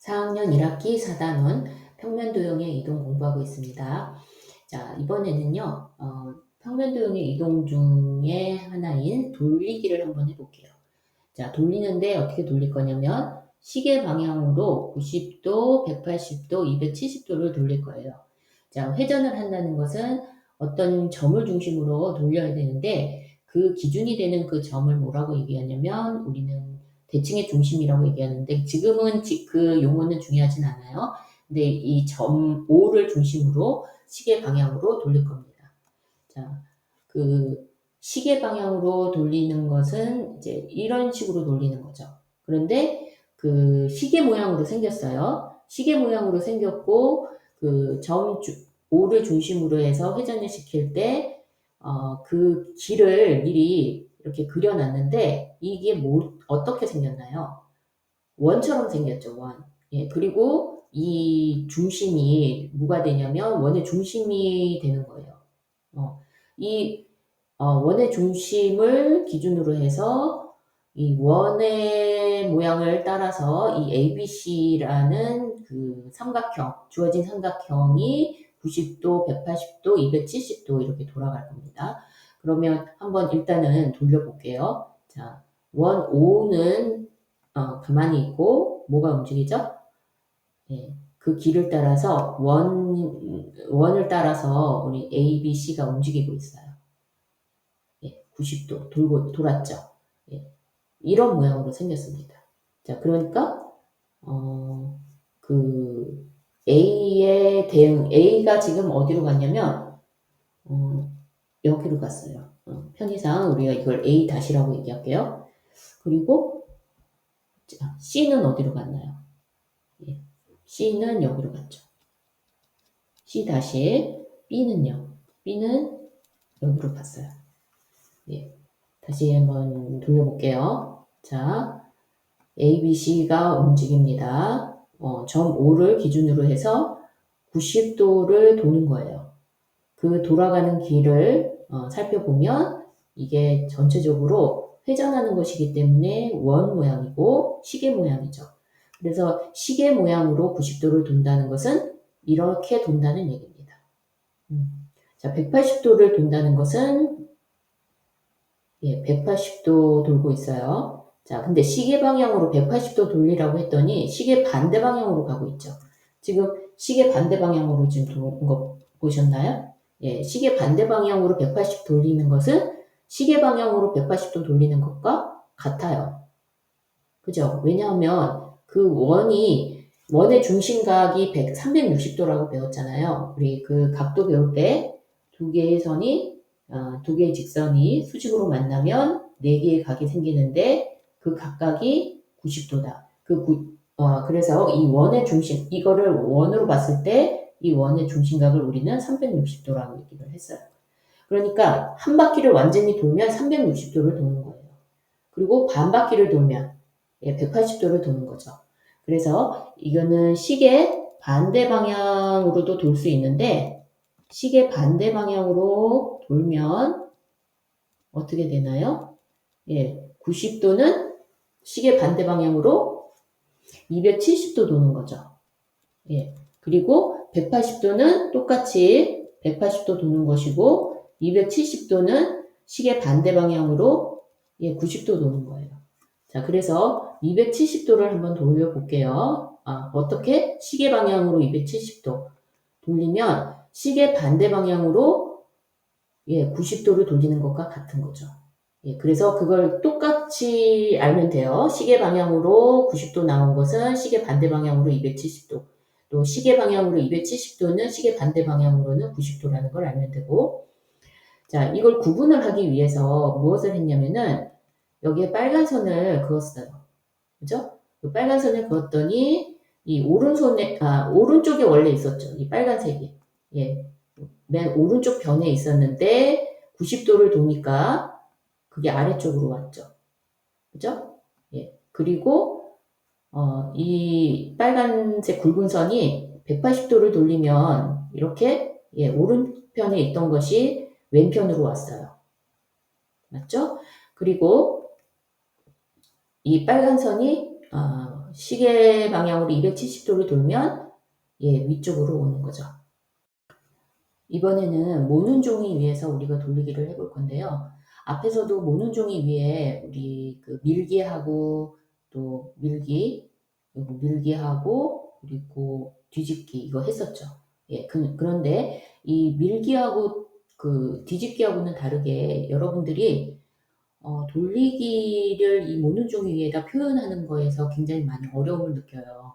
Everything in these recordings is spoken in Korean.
4학년 1학기 4단원 평면도형의 이동 공부하고 있습니다. 자, 이번에는요, 어, 평면도형의 이동 중에 하나인 돌리기를 한번 해볼게요. 자, 돌리는데 어떻게 돌릴 거냐면, 시계 방향으로 90도, 180도, 270도를 돌릴 거예요. 자, 회전을 한다는 것은 어떤 점을 중심으로 돌려야 되는데, 그 기준이 되는 그 점을 뭐라고 얘기하냐면, 우리는 대칭의 중심이라고 얘기하는데 지금은 그 용어는 중요하진 않아요. 근데 이점 O를 중심으로 시계 방향으로 돌릴 겁니다. 자, 그 시계 방향으로 돌리는 것은 이제 이런 식으로 돌리는 거죠. 그런데 그 시계 모양으로 생겼어요. 시계 모양으로 생겼고 그점 O를 중심으로 해서 회전을 시킬 때 어, 그 길을 미리 이렇게 그려놨는데 이게 뭐 어떻게 생겼나요? 원처럼 생겼죠, 원. 예, 그리고 이 중심이 뭐가 되냐면 원의 중심이 되는 거예요. 어, 이 어, 원의 중심을 기준으로 해서 이 원의 모양을 따라서 이 ABC라는 그 삼각형, 주어진 삼각형이 90도, 180도, 270도 이렇게 돌아갈 겁니다. 그러면 한번 일단은 돌려볼게요. 자, 원 O는 어, 가만히 있고 뭐가 움직이죠? 예, 그 길을 따라서 원, 원을 따라서 우리 A, B, C가 움직이고 있어요. 예, 90도 돌고, 돌았죠. 예, 이런 모양으로 생겼습니다. 자, 그러니까, 어, 그, A의 대응, A가 지금 어디로 갔냐면, 어, 여기로 갔어요. 어, 편의상 우리가 이걸 A 다시라고 얘기할게요. 그리고 자, C는 어디로 갔나요? 예, C는 여기로 갔죠. C 다시 B는요. B는 여기로 갔어요. 예, 다시 한번 돌려볼게요. 자, A, B, C가 움직입니다. 어, 점 O를 기준으로 해서 90도를 도는 거예요. 그 돌아가는 길을 어, 살펴보면 이게 전체적으로 회전하는 것이기 때문에 원 모양이고 시계 모양이죠. 그래서 시계 모양으로 90도를 돈다는 것은 이렇게 돈다는 얘기입니다. 음. 자, 180도를 돈다는 것은 예, 180도 돌고 있어요. 자, 근데 시계 방향으로 180도 돌리라고 했더니 시계 반대 방향으로 가고 있죠. 지금 시계 반대 방향으로 지금 도는 거 보셨나요? 예, 시계 반대 방향으로 180 돌리는 것은 시계 방향으로 180도 돌리는 것과 같아요. 그죠? 왜냐하면 그 원이 원의 중심각이 100, 360도라고 배웠잖아요. 우리 그 각도 배울 때 두 개의 선이 어, 두 개의 직선이 수직으로 만나면 네 개의 각이 생기는데 그 각각이 90도다. 그 구, 어, 그래서 이 원의 중심 이거를 원으로 봤을 때 이 원의 중심각을 우리는 360도라고 얘기를 했어요. 그러니까 한 바퀴를 완전히 돌면 360도를 도는 거예요. 그리고 반 바퀴를 돌면 예, 180도를 도는 거죠. 그래서 이거는 시계 반대 방향으로도 돌 수 있는데 시계 반대 방향으로 돌면 어떻게 되나요? 예, 90도는 시계 반대 방향으로 270도 도는 거죠. 예, 그리고 180도는 똑같이 180도 도는 것이고 270도는 시계 반대 방향으로 예, 90도 도는 거예요. 자, 그래서 270도를 한번 돌려볼게요. 아, 어떻게? 시계 방향으로 270도 돌리면 시계 반대 방향으로 예, 90도를 돌리는 것과 같은 거죠. 예, 그래서 그걸 똑같이 알면 돼요. 시계 방향으로 90도 나온 것은 시계 반대 방향으로 270도. 또 시계 방향으로 270도는 시계 반대 방향으로는 90도라는 걸 알면 되고. 자, 이걸 구분을 하기 위해서 무엇을 했냐면은 여기에 빨간 선을 그었어요. 그죠? 그 빨간 선을 그었더니 이 오른손에 아 오른쪽에 원래 있었죠. 이 빨간색이 예, 맨 오른쪽 변에 있었는데 90도를 도니까 그게 아래쪽으로 왔죠. 그죠? 예, 그리고 어, 이 빨간색 굵은 선이 180도를 돌리면 이렇게 예, 오른편에 있던 것이 왼편으로 왔어요. 맞죠? 그리고 이 빨간 선이 어, 시계 방향으로 270도를 돌면 예, 위쪽으로 오는 거죠. 이번에는 모는 종이 위에서 우리가 돌리기를 해볼 건데요. 앞에서도 모는 종이 위에 우리 그 밀기하고 또 밀기, 그리고 밀기하고 그리고 뒤집기 이거 했었죠. 예, 그, 그런데 이 밀기하고 그 뒤집기하고는 다르게 여러분들이 어, 돌리기를 이 모는 종이 위에다 표현하는 거에서 굉장히 많이 어려움을 느껴요.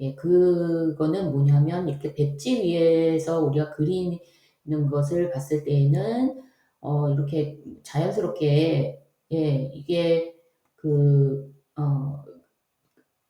예, 그거는 뭐냐면 이렇게 배지 위에서 우리가 그리는 것을 봤을 때에는 어, 이렇게 자연스럽게 예, 이게 그, 어,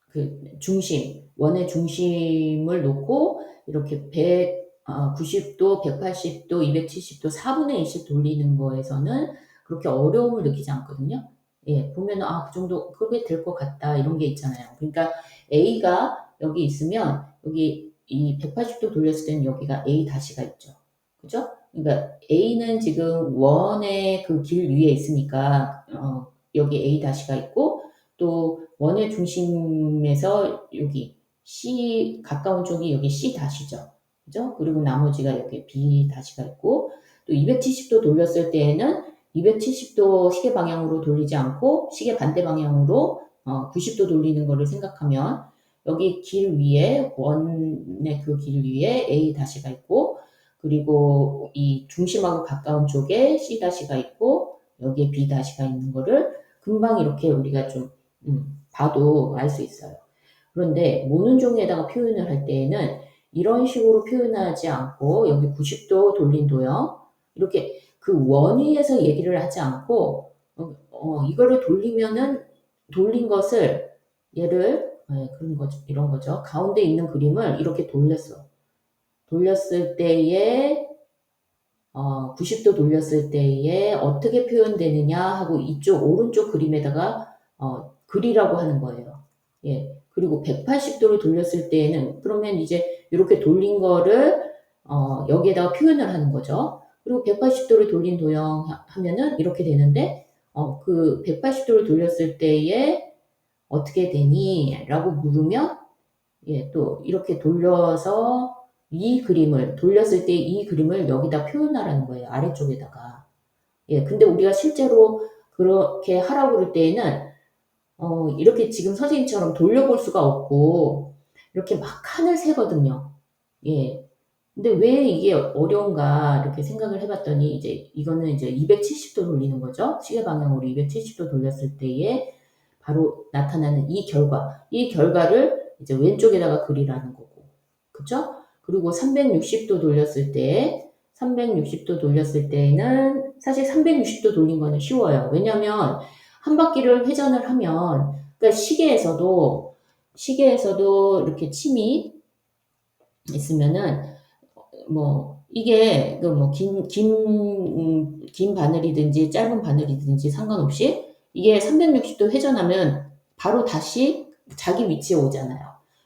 그 중심, 원의 중심을 놓고 이렇게 190도, 180도, 270도, 4분의 1씩 돌리는 거에서는 그렇게 어려움을 느끼지 않거든요. 예, 보면 아, 그 정도 그게 될 것 같다 이런 게 있잖아요. 그러니까 A가 여기 있으면 여기 이 180도 돌렸을 때는 여기가 A 다시가 있죠. 그죠? 그러니까 A는 지금 원의 그 길 위에 있으니까 어, 여기 A 다시가 있고 또 원의 중심에서 여기 C 가까운 쪽이 여기 C 다시죠. 그죠? 그리고 나머지가 여기 B 다시가 있고 또 270도 돌렸을 때에는 270도 시계 방향으로 돌리지 않고 시계 반대 방향으로 어, 90도 돌리는 거를 생각하면 여기 길 위에 원의 그 길 위에 A 다시가 있고 그리고 이 중심하고 가까운 쪽에 C 다시가 있고 여기에 B 다시가 있는 거를 금방 이렇게 우리가 좀 음, 봐도 알 수 있어요. 그런데 모는 종이에다가 표현을 할 때에는 이런 식으로 표현하지 않고 여기 90도 돌린 도형 이렇게 그 원위에서 얘기를 하지 않고 어, 어, 이거를 돌리면은 돌린 것을 얘를 네, 그런 거죠. 이런 거죠. 가운데 있는 그림을 이렇게 돌렸어. 돌렸을 때에 어, 90도 돌렸을 때에 어떻게 표현되느냐 하고 이쪽 오른쪽 그림에다가 어, 글이라고 하는 거예요. 예. 그리고 180도를 돌렸을 때에는 그러면 이제 이렇게 돌린 거를 어, 여기에다가 표현을 하는 거죠. 그리고 180도를 돌린 도형 하면은 이렇게 되는데 어, 그 180도를 돌렸을 때에 어떻게 되니? 라고 물으면 예, 또 이렇게 돌려서 이 그림을 돌렸을 때 이 그림을 여기다 표현하라는 거예요. 아래쪽에다가. 예, 근데 우리가 실제로 그렇게 하라고 그럴 때에는 어, 이렇게 지금 선생님처럼 돌려볼 수가 없고 이렇게 막 칸을 세거든요. 예. 근데 왜 이게 어려운가 이렇게 생각을 해봤더니 이제 이거는 이제 270도 돌리는 거죠. 시계 방향으로 270도 돌렸을 때에 바로 나타나는 이 결과, 이 결과를 이제 왼쪽에다가 그리라는 거고, 그쵸? 그리고 360도 돌렸을 때, 360도 돌렸을 때는 사실 360도 돌린 거는 쉬워요. 왜냐면 한 바퀴를 회전을 하면, 그러니까 시계에서도 시계에서도 이렇게 침이 있으면은 뭐 이게 그 뭐 긴 긴긴 긴 바늘이든지 짧은 바늘이든지 상관없이 이게 360도 회전하면 바로 다시 자기 위치에 오잖아요.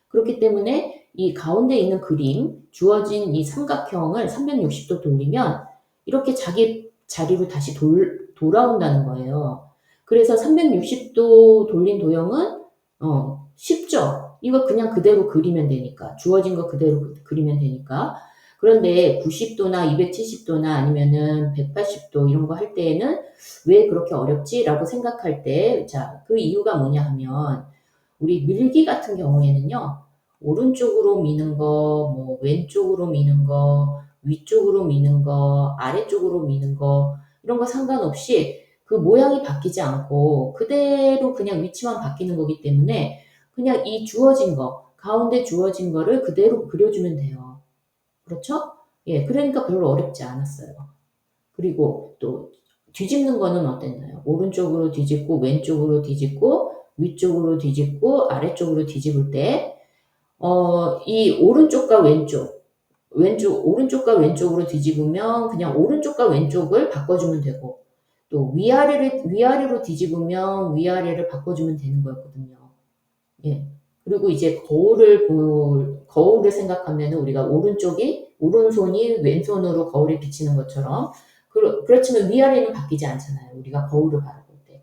그렇기 때문에 이 가운데 있는 그림 주어진 이 삼각형을 360도 돌리면 이렇게 자기 자리로 다시 돌, 돌아온다는 거예요. 그래서 360도 돌린 도형은 어, 쉽죠. 이거 그냥 그대로 그리면 되니까 주어진 거 그대로 그리면 되니까 그런데 90도나 270도나 아니면은 180도 이런 거 할 때에는 왜 그렇게 어렵지? 라고 생각할 때, 자, 그 이유가 뭐냐 하면, 우리 밀기 같은 경우에는요, 오른쪽으로 미는 거, 뭐, 왼쪽으로 미는 거, 위쪽으로 미는 거, 아래쪽으로 미는 거, 이런 거 상관없이 그 모양이 바뀌지 않고 그대로 그냥 위치만 바뀌는 거기 때문에 그냥 이 주어진 거, 가운데 주어진 거를 그대로 그려주면 돼요. 그렇죠? 예, 그러니까 별로 어렵지 않았어요. 그리고 또 뒤집는 거는 어땠나요? 오른쪽으로 뒤집고 왼쪽으로 뒤집고 위쪽으로 뒤집고 아래쪽으로 뒤집을 때, 어, 이 오른쪽과 왼쪽, 왼쪽, 오른쪽과 왼쪽으로 뒤집으면 그냥 오른쪽과 왼쪽을 바꿔주면 되고, 또 위아래를, 위아래로 뒤집으면 위아래를 바꿔주면 되는 거였거든요. 예. 그리고 이제 거울을 볼, 거울을 생각하면 우리가 오른쪽이, 오른손이 왼손으로 거울에 비치는 것처럼, 그렇, 그렇지만 위아래는 바뀌지 않잖아요. 우리가 거울을 바라볼 때.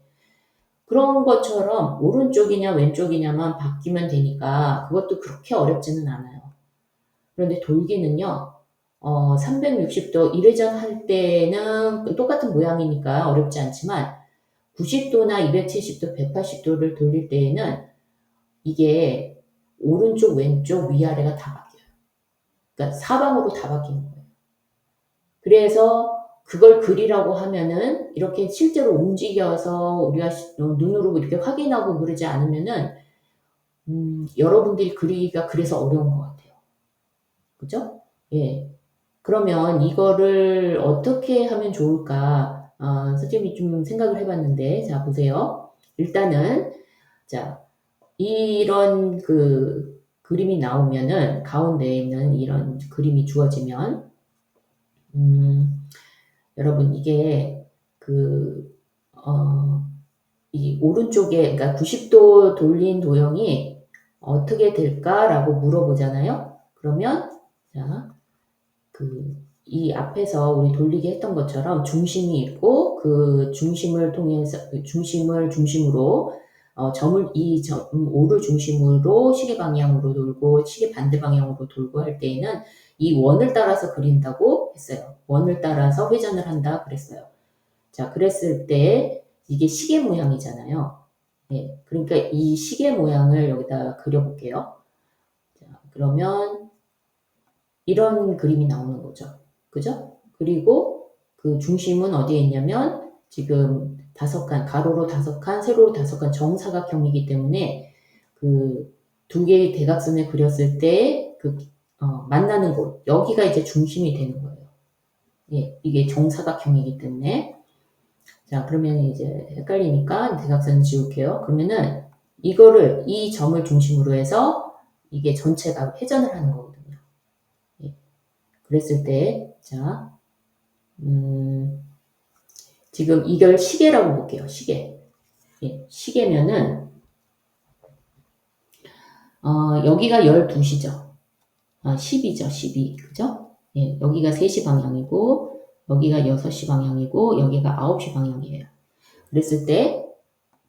그런 것처럼 오른쪽이냐 왼쪽이냐만 바뀌면 되니까 그것도 그렇게 어렵지는 않아요. 그런데 돌기는요, 어, 360도 이회전 할 때는 똑같은 모양이니까 어렵지 않지만 90도나 270도, 180도를 돌릴 때에는 이게 오른쪽, 왼쪽, 위아래가 다 바뀌어요. 그러니까 사방으로 다 바뀌는 거예요. 그래서 그걸 그리라고 하면은 이렇게 실제로 움직여서 우리가 시- 어, 눈으로 이렇게 확인하고 그러지 않으면은 음, 여러분들이 그리기가 그래서 어려운 것 같아요. 그죠? 예. 그러면 이거를 어떻게 하면 좋을까? 아, 선생님이 좀 생각을 해봤는데, 자, 보세요. 일단은, 자, 이런 그 그림이 나오면은, 가운데에 있는 이런 그림이 주어지면, 음, 여러분, 이게 그, 어, 이 오른쪽에, 그러니까 90도 돌린 도형이 어떻게 될까라고 물어보잖아요. 그러면, 자, 그, 이 앞에서 우리 돌리게 했던 것처럼 중심이 있고 그 중심을 통해서 그 중심을 중심으로 어, 점을 이 점, 오를 중심으로 시계 방향으로 돌고 시계 반대 방향으로 돌고 할 때에는 이 원을 따라서 그린다고 했어요. 원을 따라서 회전을 한다 그랬어요. 자, 그랬을 때 이게 시계 모양이잖아요. 예, 그러니까 이 시계 모양을 여기다 그려볼게요. 자, 그러면 이런 그림이 나오는 거죠. 그죠? 그리고 그 중심은 어디에 있냐면 지금 다섯 칸, 가로로 다섯 칸, 세로로 다섯 칸 정사각형이기 때문에 그 두 개의 대각선을 그렸을 때그 만나는 곳, 여기가 이제 중심이 되는 거예요. 예, 이게 정사각형이기 때문에. 자, 그러면 이제 헷갈리니까 대각선 지울게요. 그러면은 이거를, 이 점을 중심으로 해서 이게 전체가 회전을 하는 거거든요. 예. 그랬을 때, 자, 음, 지금 이걸 시계라고 볼게요. 시계. 예, 시계면은, 어, 여기가 12시죠. 아, 10이죠. 12. 그죠? 예, 여기가 3시 방향이고, 여기가 6시 방향이고, 여기가 9시 방향이에요. 그랬을 때,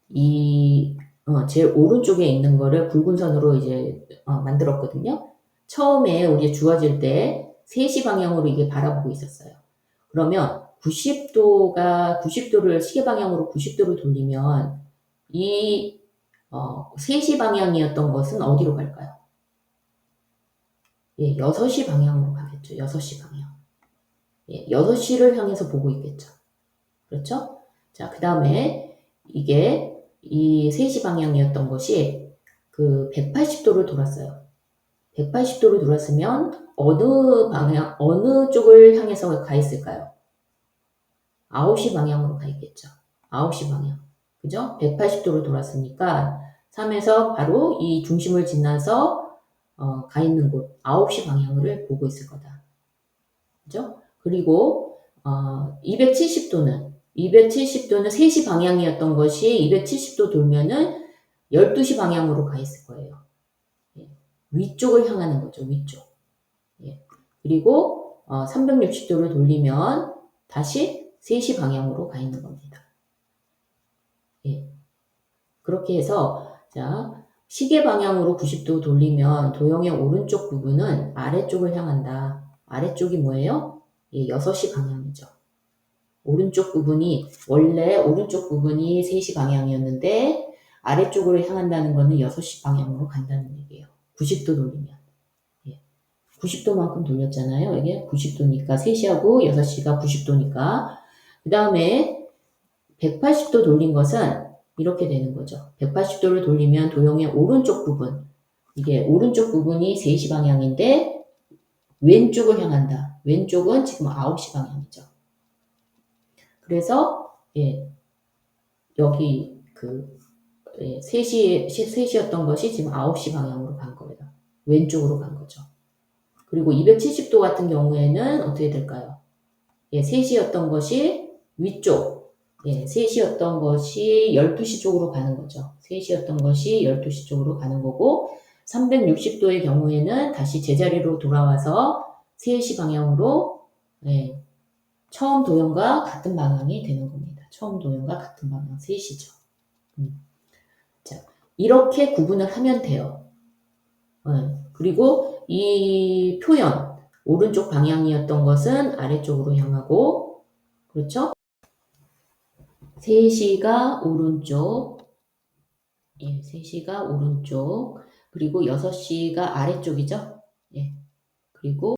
이, 어, 제일 오른쪽에 있는 거를 굵은 선으로 이제, 어, 만들었거든요. 처음에 우리 주어질 때 3시 방향으로 이게 바라보고 있었어요. 그러면 90도가, 90도를, 시계 방향으로 90도를 돌리면 이, 어, 3시 방향이었던 것은 어디로 갈까요? 예, 6시 방향으로 가겠죠. 6시 방향. 예, 6시를 향해서 보고 있겠죠. 그렇죠? 자, 그 다음에 이게 이 3시 방향이었던 것이 그 180도를 돌았어요. 180도를 돌았으면 어느 방향, 어느 쪽을 향해서 가 있을까요? 9시 방향으로 가 있겠죠. 9시 방향. 그죠? 180도를 돌았으니까 3에서 바로 이 중심을 지나서 어, 가 있는 곳 9시 방향을 보고 있을 거다. 그죠? 그리고 어, 270도는 270도는 3시 방향이었던 것이 270도 돌면은 12시 방향으로 가 있을 거예요. 예. 위쪽을 향하는 거죠. 위쪽. 예. 그리고 어, 360도를 돌리면 다시 3시 방향으로 가 있는 겁니다. 예. 그렇게 해서 자 시계 방향으로 90도 돌리면 도형의 오른쪽 부분은 아래쪽을 향한다. 아래쪽이 뭐예요? 예, 6시 방향이죠. 오른쪽 부분이 원래 오른쪽 부분이 3시 방향이었는데 아래쪽으로 향한다는 거는 6시 방향으로 간다는 얘기예요. 90도 돌리면. 예. 90도만큼 돌렸잖아요. 이게 90도니까 3시하고 6시가 90도니까 그 다음에 180도 돌린 것은 이렇게 되는 거죠. 180도를 돌리면 도형의 오른쪽 부분 이게 오른쪽 부분이 3시 방향인데 왼쪽을 향한다. 왼쪽은 지금 9시 방향이죠. 그래서 예, 여기 그 예, 3시, 3시였던 것이 지금 9시 방향으로 간 거예요. 왼쪽으로 간 거죠. 그리고 270도 같은 경우에는 어떻게 될까요? 예, 3시였던 것이 위쪽, 예, 3시였던 것이 12시 쪽으로 가는 거죠. 3시였던 것이 12시 쪽으로 가는 거고, 360도의 경우에는 다시 제자리로 돌아와서 3시 방향으로, 예, 처음 도형과 같은 방향이 되는 겁니다. 처음 도형과 같은 방향, 3시죠. 음. 자, 이렇게 구분을 하면 돼요. 어, 그리고 이 표현, 오른쪽 방향이었던 것은 아래쪽으로 향하고, 그렇죠? 3시가 오른쪽, 예, 3시가 오른쪽, 그리고 6시가 아래쪽이죠? 예, 그리고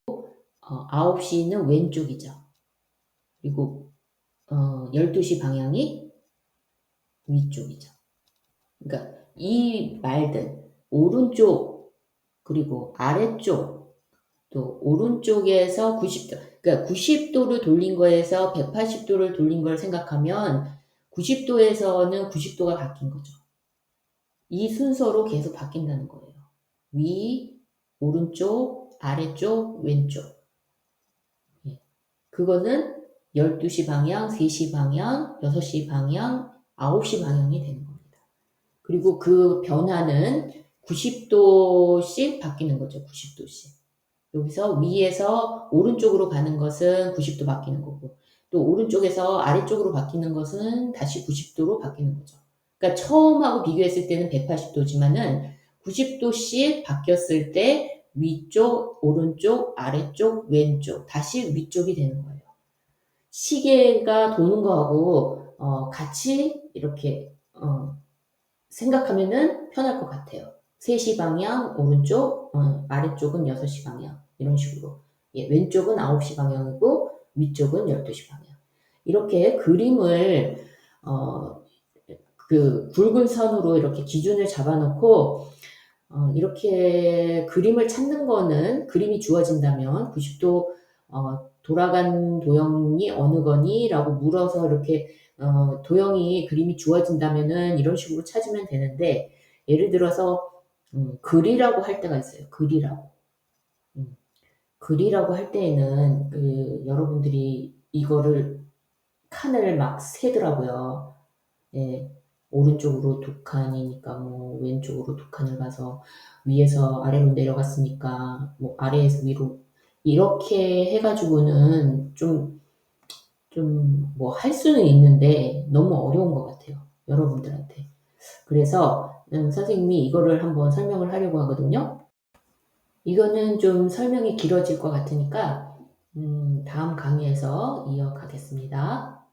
어, 9시는 왼쪽이죠. 그리고 어, 12시 방향이 위쪽이죠. 그러니까 이 말들 오른쪽 그리고 아래쪽 또 오른쪽에서 90도 그러니까 90도를 돌린 거에서 180도를 돌린 걸 생각하면 90도에서는 90도가 바뀐 거죠. 이 순서로 계속 바뀐다는 거예요. 위, 오른쪽, 아래쪽, 왼쪽. 예. 그거는 12시 방향, 3시 방향, 6시 방향, 9시 방향이 되는 겁니다. 그리고 그 변화는 90도씩 바뀌는 거죠. 90도씩. 여기서 위에서 오른쪽으로 가는 것은 90도 바뀌는 거고, 또 오른쪽에서 아래쪽으로 바뀌는 것은 다시 90도로 바뀌는 거죠. 그러니까 처음하고 비교했을 때는 180도지만은 90도씩 바뀌었을 때 위쪽, 오른쪽, 아래쪽, 왼쪽, 다시 위쪽이 되는 거예요. 시계가 도는 거하고 어, 같이 이렇게 어, 생각하면은 편할 것 같아요. 3시 방향 오른쪽, 어, 아래쪽은 6시 방향 이런 식으로 예, 왼쪽은 9시 방향이고 위쪽은 12시 방향 이렇게 그림을 어, 그 굵은 선으로 이렇게 기준을 잡아놓고 어, 이렇게 그림을 찾는 거는 그림이 주어진다면 90도 어, 돌아간 도형이 어느 거니? 라고 물어서 이렇게 어, 도형이 그림이 주어진다면은 이런 식으로 찾으면 되는데 예를 들어서 음, 글이라고 할 때가 있어요. 글이라고. 음, 글이라고 할 때에는 그 여러분들이 이거를 칸을 막 세더라고요. 예, 오른쪽으로 두 칸이니까 뭐 왼쪽으로 두 칸을 가서 위에서 아래로 내려갔으니까 뭐 아래에서 위로 이렇게 해가지고는 좀 좀 뭐 할 수는 있는데 너무 어려운 것 같아요. 여러분들한테. 그래서 음, 선생님이 이거를 한번 설명을 하려고 하거든요. 이거는 좀 설명이 길어질 것 같으니까 음, 다음 강의에서 이어가겠습니다.